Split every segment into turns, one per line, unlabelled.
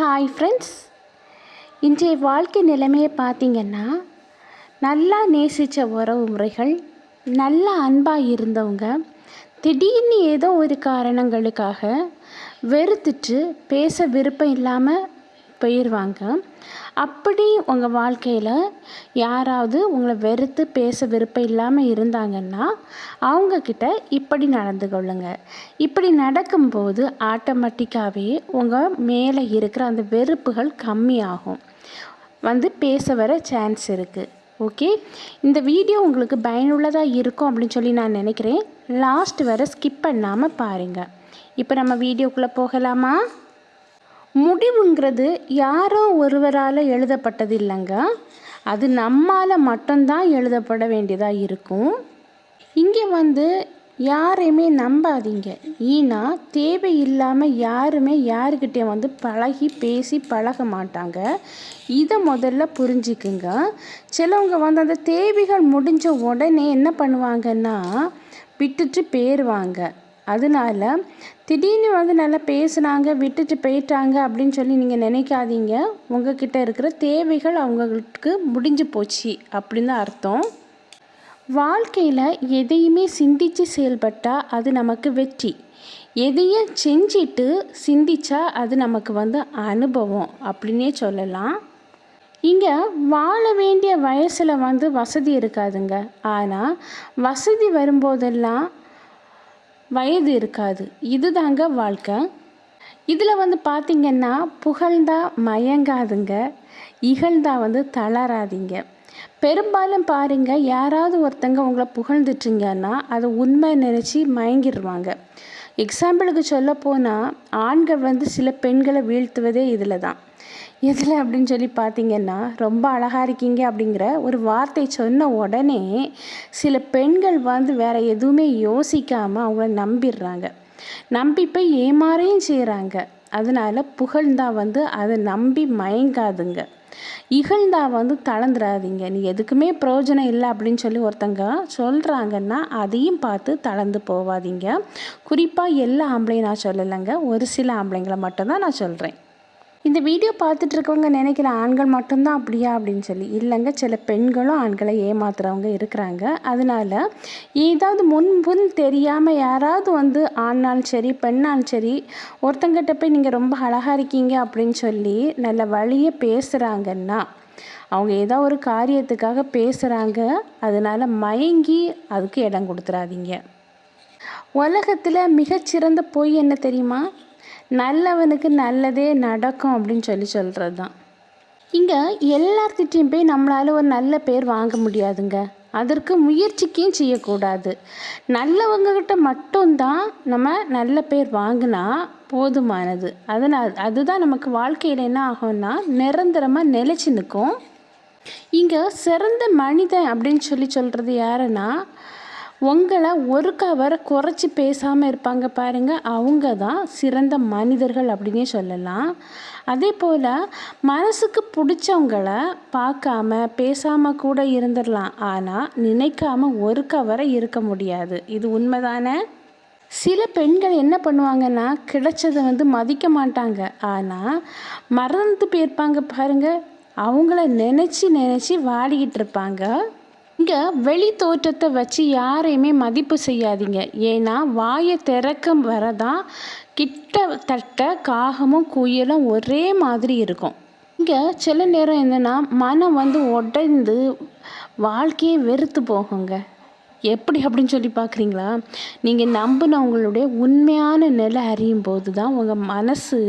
Hi friends இன்றைய வாழ்க்கை நிலைமையை பார்த்திங்கன்னா நல்லா நேசித்த உறவு முறைகள் நல்லா அன்பாக இருந்தவங்க திடீர்னு ஏதோ ஒரு காரணங்களுக்காக வெறுத்துட்டு பேச விருப்பம் இல்லாமல் போயிடுவாங்க அப்படி உங்கள் வாழ்க்கையில் யாராவது உங்களை வெறுத்து பேச விருப்பம் இல்லாமல் இருந்தாங்கன்னா அவங்கக்கிட்ட இப்படி நடந்து கொள்ளுங்க. இப்படி நடக்கும்போது ஆட்டோமேட்டிக்காகவே உங்கள் மேலே இருக்கிற அந்த வெறுப்புகள் கம்மியாகும். வந்து பேச வர சான்ஸ் இருக்குது ஓகே இந்த வீடியோ உங்களுக்கு பயனுள்ளதாக இருக்கும் அப்படின்னு சொல்லி நான் நினைக்கிறேன். லாஸ்ட் வரை ஸ்கிப் பண்ணாமல் பாருங்கள் இப்போ நம்ம வீடியோக்குள்ளே போகலாமா? முடிவுங்கிறது யாரோ ஒருவரால் எழுதப்பட்டது இல்லைங்க அது நம்மால் மட்டும்தான் எழுதப்பட வேண்டியதாக இருக்கும். இங்கே வந்து யாரையுமே நம்பாதீங்க. ஏன்னா தேவையில்லாமல் யாருமே யாருக்கிட்டே வந்து பழகி பேசி பழக மாட்டாங்க. இதை முதல்ல புரிஞ்சுக்குங்க. சிலவங்க வந்து அந்த தேவைகள் முடிஞ்ச உடனே என்ன பண்ணுவாங்கன்னா விட்டுட்டு போயிடுவாங்க அதனால திடீர்னு வந்து நல்லா பேசுனாங்க விட்டுட்டு போயிட்டாங்க அப்படின்னு சொல்லி நீங்கள் நினைக்காதீங்க. உங்ககிட்ட இருக்கிற தேவைகள் அவங்களுக்கு முடிஞ்சு போச்சு அப்படின்னு தான் அர்த்தம். வாழ்க்கையில் எதையுமே சிந்தித்து செயல்பட்டால் அது நமக்கு வெற்றி. எதையும் செஞ்சிட்டு சிந்திச்சா அது நமக்கு வந்து அனுபவம் அப்படின்னே சொல்லலாம். இங்கே வாழ வேண்டிய வயசில் வந்து வசதி இருக்காதுங்க. ஆனால் வசதி வரும்போதெல்லாம் வயது இருக்காது. இதுதாங்க வாழ்க்கை. இதில் வந்து பார்த்திங்கன்னா புகழ்ந்தா மயங்காதுங்க. இகழ்ந்தா வந்து தளராதிங்க. பெரும்பாலும் பாருங்கள் யாராவது ஒருத்தங்க உங்களை புகழ்ந்துட்டீங்கன்னா அதை உண்மை நினச்சி மயங்கிடுவாங்க எக்ஸாம்பிளுக்கு சொல்ல போனால் ஆண்கள் வந்து சில பெண்களை வீழ்த்துவதே இதில் தான் எதில் அப்படின்னு சொல்லி பார்த்தீங்கன்னா ரொம்ப அழகாக இருக்கீங்க அப்படிங்கிற ஒரு வார்த்தை சொன்ன உடனே சில பெண்கள் வந்து வேறு எதுவுமே யோசிக்காமல் அவங்கள நம்பிடுறாங்க. நம்பி போய் ஏமாறையும் செய்கிறாங்க அதனால் புகழ்ந்தா வந்து அதை நம்பி மயங்காதுங்க. இகழ்ந்தா வந்து தளர்ந்துடாதீங்க நீ எதுக்குமே பிரயோஜனம் இல்லை அப்படின்னு சொல்லி ஒருத்தங்க சொல்கிறாங்கன்னா அதையும் பார்த்து தளர்ந்து போவாதீங்க. குறிப்பாக எல்லா ஆம்பளையும் நான் சொல்லலைங்க. ஒரு சில ஆம்பளைங்களை மட்டும்தான் நான் சொல்கிறேன் இந்த வீடியோ பார்த்துட்டு இருக்கவங்க நினைக்கிற ஆண்கள் மட்டும்தான் அப்படியா அப்படின்னு சொல்லி? இல்லைங்க. சில பெண்களும் ஆண்களை ஏமாத்துறவங்க இருக்கிறாங்க. அதனால ஏதாவது முன் தெரியாமல் யாராவது வந்து ஆண்னாலும் சரி பெண்ணாலும் சரி ஒருத்தங்கிட்ட போய் நீங்கள் ரொம்ப அழகாக இருக்கீங்க அப்படின்னு சொல்லி நல்ல வழியை பேசுகிறாங்கன்னா அவங்க ஏதோ ஒரு காரியத்துக்காக பேசுகிறாங்க அதனால் மயங்கி அதுக்கு இடம் கொடுத்துறாதீங்க. உலகத்தில் மிகச்சிறந்த பொய் என்ன தெரியுமா? நல்லவனுக்கு நல்லதே நடக்கும் அப்படின்னு சொல்லி சொல்கிறது தான் இங்கே எல்லார்கிட்டையும் போய் நம்மளால் ஒரு நல்ல பேர் வாங்க முடியாதுங்க. அதற்கு முயற்சிக்கையும் செய்யக்கூடாது. நல்லவங்கக்கிட்ட மட்டும்தான் நம்ம நல்ல பேர் வாங்கினா போதுமானது. அதனால் அதுதான் நமக்கு வாழ்க்கையில் என்ன ஆகும்னா நிரந்தரமாக நிலச்சி நிற்கும். இங்கே சிறந்த மனிதன் அப்படின்னு சொல்லி சொல்கிறது யாருன்னா உங்களை ஒரு கவரை குறைச்சி பேசாமல் இருப்பாங்க பாருங்கள் அவங்க தான் சிறந்த மனிதர்கள் அப்படின்னே சொல்லலாம். அதே போல் மனசுக்கு பிடிச்சவங்கள பார்க்காம பேசாமல் கூட இருந்துடலாம். ஆனால் நினைக்காம ஒரு கவரை இருக்க முடியாது. இது உண்மைதானே? சில பெண்கள் என்ன பண்ணுவாங்கன்னா கிடைச்சதை வந்து மதிக்க மாட்டாங்க. ஆனால் மறந்து போயிருப்பாங்க பாருங்கள் அவங்கள நினச்சி நினச்சி வாடிக்கிட்டு இருப்பாங்க. இங்கே வெளி தோற்றத்தை வச்சு யாரையுமே மதிப்பு செய்யாதீங்க. ஏன்னா வாயை திறக்க வரதான் கிட்டத்தட்ட காகமும் குயிலும் ஒரே மாதிரி இருக்கும். இங்கே சில நேரம் என்னென்னா மனம் வந்து உடைந்து வாழ்க்கையே வெறுத்து போகுங்க. எப்படி அப்படின்னு சொல்லி பார்க்குறீங்களா? நீங்கள் நம்பினவங்களுடைய உண்மையான நிலை அறியும் போது தான் உங்கள் மனசு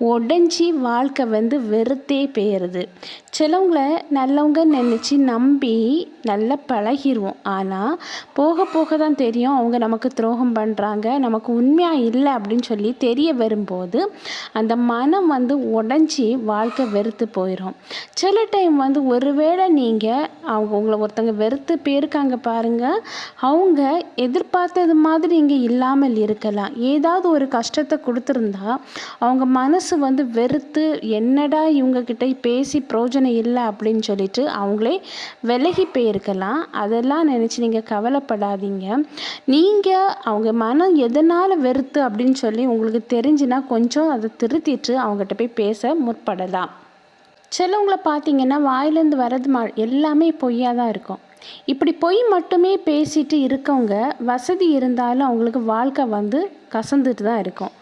உடஞ்சி வாழ்க்கை வந்து வெறுத்தே போயிடுது சிலவங்கள நல்லவங்க நினச்சி நம்பி நல்லா பழகிடுவோம் ஆனால் போக போக தான் தெரியும் அவங்க நமக்கு துரோகம் பண்ணுறாங்க நமக்கு உண்மையாக இல்லை அப்படின்னு சொல்லி தெரிய வரும்போது அந்த மனம் வந்து உடஞ்சி வாழ்க்கை வெறுத்து போயிடும் சில டைம் வந்து ஒருவேளை நீங்கள் அவங்க உங்களை ஒருத்தங்க வெறுத்து போயிருக்காங்க பாருங்கள் அவங்க எதிர்பார்த்தது மாதிரி இங்கே இல்லாமல் இருக்கலாம். ஏதாவது ஒரு கஷ்டத்தை கொடுத்துருந்தா அவங்க மனசு வந்து வெறுத்து என்னடா இவங்கக்கிட்ட பேசி பிரயோஜனம் இல்லை அப்படின்னு சொல்லிட்டு அவங்களே விலகி போயிருக்கலாம். அதெல்லாம் நினச்சி நீங்கள் கவலைப்படாதீங்க. நீங்கள் அவங்க மனம் எதனால் வெறுத்து அப்படின்னு சொல்லி உங்களுக்கு தெரிஞ்சுன்னா கொஞ்சம் அதை திருத்திட்டு அவங்ககிட்ட போய் பேச முற்படலாம். சிலவங்களை பார்த்தீங்கன்னா வாயிலேருந்து வர்றது மா எல்லாமே பொய்யாக தான் இருக்கும். இப்படி பொய் மட்டுமே பேசிட்டு இருக்கவங்க வசதி இருந்தாலும் அவங்களுக்கு வாழ்க்கை வந்து கசந்துட்டு தான் இருக்கும்.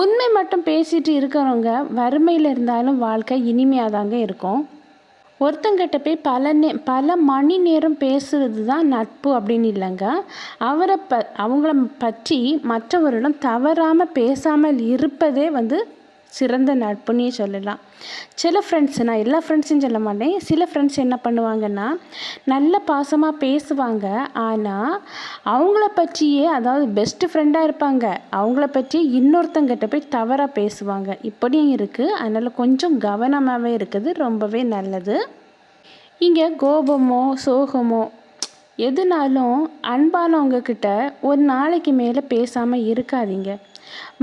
உண்மை மட்டும் பேசிட்டு இருக்கிறவங்க வறுமையில் இருந்தாலும் வாழ்க்கை இனிமையாக தாங்க இருக்கும். ஒருத்தங்கிட்ட போய் பல நே பல மணி நேரம் பேசுறது தான் நட்பு அப்படின்னு இல்லைங்க. அவரை ப அவங்கள பற்றி மற்றவரிடம் தவறாமல் பேசாமல் இருப்பதே வந்து சிறந்த நட்புன்னே சொல்லலாம். சில ஃப்ரெண்ட்ஸ் நான் எல்லா ஃப்ரெண்ட்ஸும் சொல்ல மாட்டேன். சில ஃப்ரெண்ட்ஸ் என்ன பண்ணுவாங்கன்னா நல்ல பாசமாக பேசுவாங்க. ஆனால் அவங்கள பற்றியே அதாவது பெஸ்ட்டு ஃப்ரெண்டாக இருப்பாங்க. அவங்கள பற்றி இன்னொருத்தங்கிட்ட போய் தவறாக பேசுவாங்க. இப்படியும் இருக்குது அதனால் கொஞ்சம் கவனமாகவே இருக்குது. ரொம்பவே நல்லது. இங்கே கோபமோ சோகமோ எதுனாலும் அன்பானவங்க கிட்ட ஒரு நாளைக்கு மேலே பேசாமல் இருக்காதீங்க.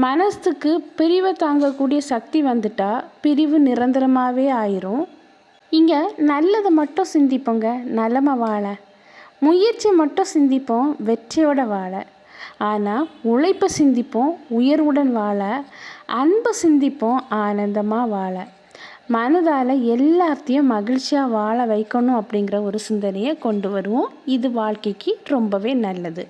மனசுக்கு பிரிவை தாங்கக்கூடிய சக்தி வந்துட்டா பிரிவு நிரந்தரமாகவே ஆயிரும். இங்கே நல்லதை மட்டும் சிந்திப்போங்க நலமை வாழ. முயற்சி மட்டும் சிந்திப்போம் வெற்றியோட வாழ. ஆனால் உழைப்பை சிந்திப்போம் உயர்வுடன் வாழ. அன்பை சிந்திப்போம் ஆனந்தமாக வாழ. மனதால் எல்லாத்தையும் மகிழ்ச்சியாக வாழ வைக்கணும் அப்படிங்கிற ஒரு சிந்தனையை கொண்டு வருவோம். இது வாழ்க்கைக்கு ரொம்பவே நல்லது.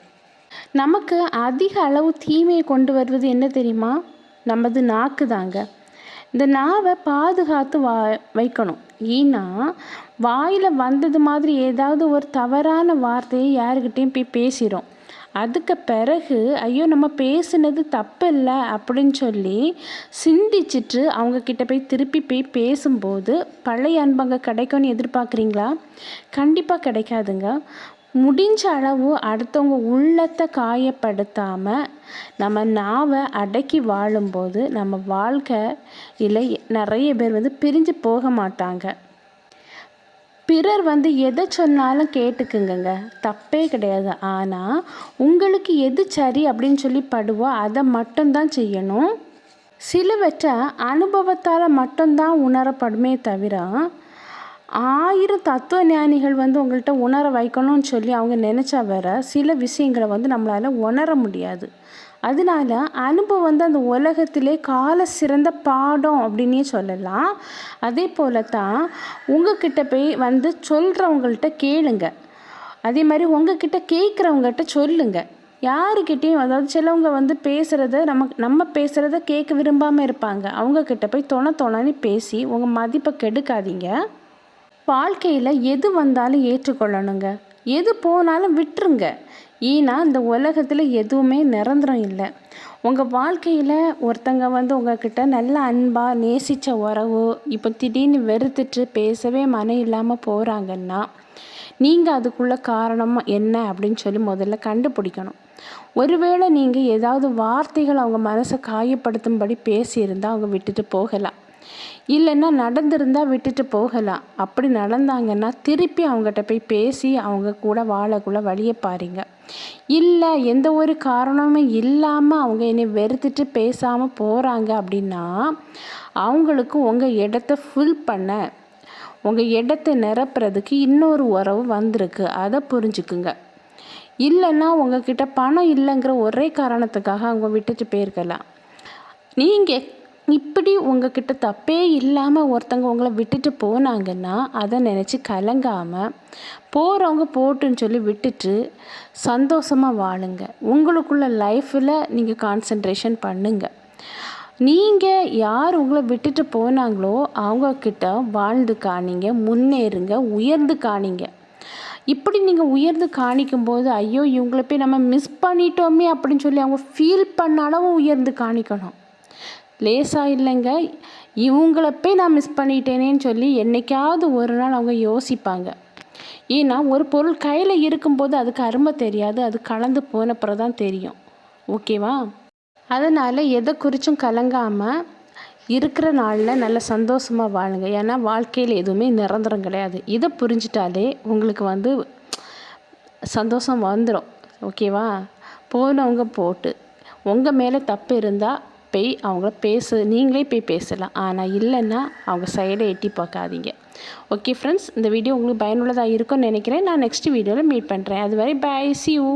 நமக்கு அதிக அளவு தீமையை கொண்டு வருவது என்ன தெரியுமா? நமது நாக்கு தாங்க. இந்த நாவை பாதுகாத்து வா வைக்கணும். ஏன்னா வாயில் வந்தது மாதிரி ஏதாவது ஒரு தவறான வார்த்தையை யாருக்கிட்டேயும் போய் பேசிடும் அதுக்கு பிறகு ஐயோ நம்ம பேசுனது தப்பு இல்லை அப்படின்னு சொல்லி சிந்திச்சுட்டு அவங்கக்கிட்ட போய் திருப்பி போய் பேசும்போது பழைய அன்பங்க கிடைக்கும்னு எதிர்பார்க்குறீங்களா? கண்டிப்பாக கிடைக்காதுங்க. முடிஞ்ச அளவு அடுத்தவங்க உள்ளத்தை காயப்படுத்தாமல் நம்ம நாவை அடக்கி வாழும்போது நம்ம வாழ்க்கையில் நிறைய பேர் வந்து பிரிஞ்சு போக மாட்டாங்க. பிறர் வந்து எதை சொன்னாலும் கேட்டுக்குங்கங்க. தப்பே கிடையாது. ஆனால் உங்களுக்கு எது சரி அப்படின்னு சொல்லி படுவோ அதை மட்டும்தான் செய்யணும். சிலவற்றை அனுபவத்தால் மட்டும்தான் உணரப்படுமே தவிர ஆயிரம் தத்துவ ஞானிகள் வந்து உங்கள்கிட்ட உணர வைக்கணும்னு சொல்லி அவங்க நினச்சா வேற சில விஷயங்களை வந்து நம்மளால் உணர முடியாது. அதனால அனுபவம் வந்து அந்த உலகத்திலே கால சிறந்த பாடம் அப்படின்னே சொல்லலாம். அதே போல தான் உங்ககிட்ட போய் வந்து சொல்கிறவங்கள்ட்ட கேளுங்க. அதே மாதிரி உங்ககிட்ட கேட்குறவங்ககிட்ட சொல்லுங்க. யாருக்கிட்டேயும் அதாவது சிலவங்க வந்து பேசுகிறத நம்ம நம்ம பேசுகிறத கேட்க விரும்பாமல் இருப்பாங்க. அவங்கக்கிட்ட போய் தொண தொணன்னு பேசி உங்கள் மதிப்பை கெடுக்காதீங்க. வாழ்க்கையில் எது வந்தாலும் ஏற்றுக்கொள்ளணுங்க. எது போனாலும் விட்டுருங்க. ஏன்னா இந்த உலகத்தில் எதுவுமே நிரந்தரம் இல்லை. உங்கள் வாழ்க்கையில் ஒருத்தங்க வந்து உங்ககிட்ட நல்ல அன்பாக நேசித்த உறவு இப்போ திடீர்னு வெறுத்துட்டு பேசவே மனம் இல்லாமல் போகிறாங்கன்னா நீங்கள் அதுக்குள்ள காரணம் என்ன அப்படின்னு சொல்லி முதல்ல கண்டுபிடிக்கணும். ஒருவேளை நீங்கள் ஏதாவது வார்த்தைகள் அவங்க மனசை காயப்படுத்தும்படி பேசியிருந்தால் அவங்க விட்டுட்டு போகலாம். இல்லைன்னா நடந்திருந்தால் விட்டுட்டு போகலாம். அப்படி நடந்தாங்கன்னா திருப்பி அவங்ககிட்ட போய் பேசி அவங்க கூட வாழக்குள்ள வழியை பாருங்க. இல்லை எந்த ஒரு காரணமும் இல்லாமல் அவங்க என்னை வெறுத்துட்டு பேசாமல் போகிறாங்க அப்படின்னா அவங்களுக்கு உங்கள் இடத்த ஃபுல் பண்ண உங்கள் இடத்த நிரப்புறதுக்கு இன்னொரு உறவு வந்திருக்கு. அதை புரிஞ்சுக்குங்க. இல்லைன்னா உங்ககிட்ட பணம் இல்லைங்கிற ஒரே காரணத்துக்காக அவங்க விட்டுட்டு போயிருக்கலாம். நீங்கள் இப்படி உங்ககிட்ட தப்பே இல்லாமல் ஒருத்தங்க உங்களை விட்டுட்டு போனாங்கன்னா அதை நினச்சி கலங்காமல் போகிறவங்க போட்டுன்னு சொல்லி விட்டுட்டு சந்தோஷமாக வாழுங்க. உங்களுக்குள்ள லைஃப்பில் நீங்கள் கான்சன்ட்ரேஷன் பண்ணுங்கள் நீங்கள் யார் உங்களை விட்டுட்டு போனாங்களோ அவங்கக்கிட்ட வாழ்ந்து காணிங்க முன்னேறுங்க உயர்ந்து காணிங்க. இப்படி நீங்கள் உயர்ந்து காணிக்கும்போது ஐயோ இவங்களை போய் நம்ம மிஸ் பண்ணிட்டோமே அப்படின்னு சொல்லி அவங்க ஃபீல் பண்ண அளவு உயர்ந்து காணிக்கணும். லேசாக இல்லைங்க. இவங்கள போய் நான் மிஸ் பண்ணிட்டேனேன்னு சொல்லி என்றைக்காவது ஒரு நாள் அவங்க யோசிப்பாங்க. ஏன்னா ஒரு பொருள் கையில் இருக்கும்போது அதுக்கு அருமை தெரியாது. அது கலந்து போனப்புறம் தான் தெரியும். ஓகேவா? அதனால் எதை குறித்தும் கலங்காமல் இருக்கிற நாளில் நல்ல சந்தோஷமாக வாழுங்க. ஏன்னா வாழ்க்கையில் எதுவுமே நிரந்தரம் கிடையாது. இதை புரிஞ்சிட்டாலே உங்களுக்கு வந்து சந்தோஷம் வந்துடும் ஓகேவா? போனவங்க போட்டு. உங்கள் மேலே தப்பு இருந்தால் போய் அவங்கள பேச நீங்களே போய் பேசலாம். ஆனால் இல்லைன்னா அவங்க சைடை எட்டி பார்க்காதீங்க. ஓகே ஃப்ரெண்ட்ஸ் இந்த வீடியோ உங்களுக்கு பயனுள்ளதாக இருக்கும்னு நினைக்கிறேன். நான் நெக்ஸ்ட் வீடியோவில் மீட் பண்ணுறேன் அதுவரை பாய் சி யூ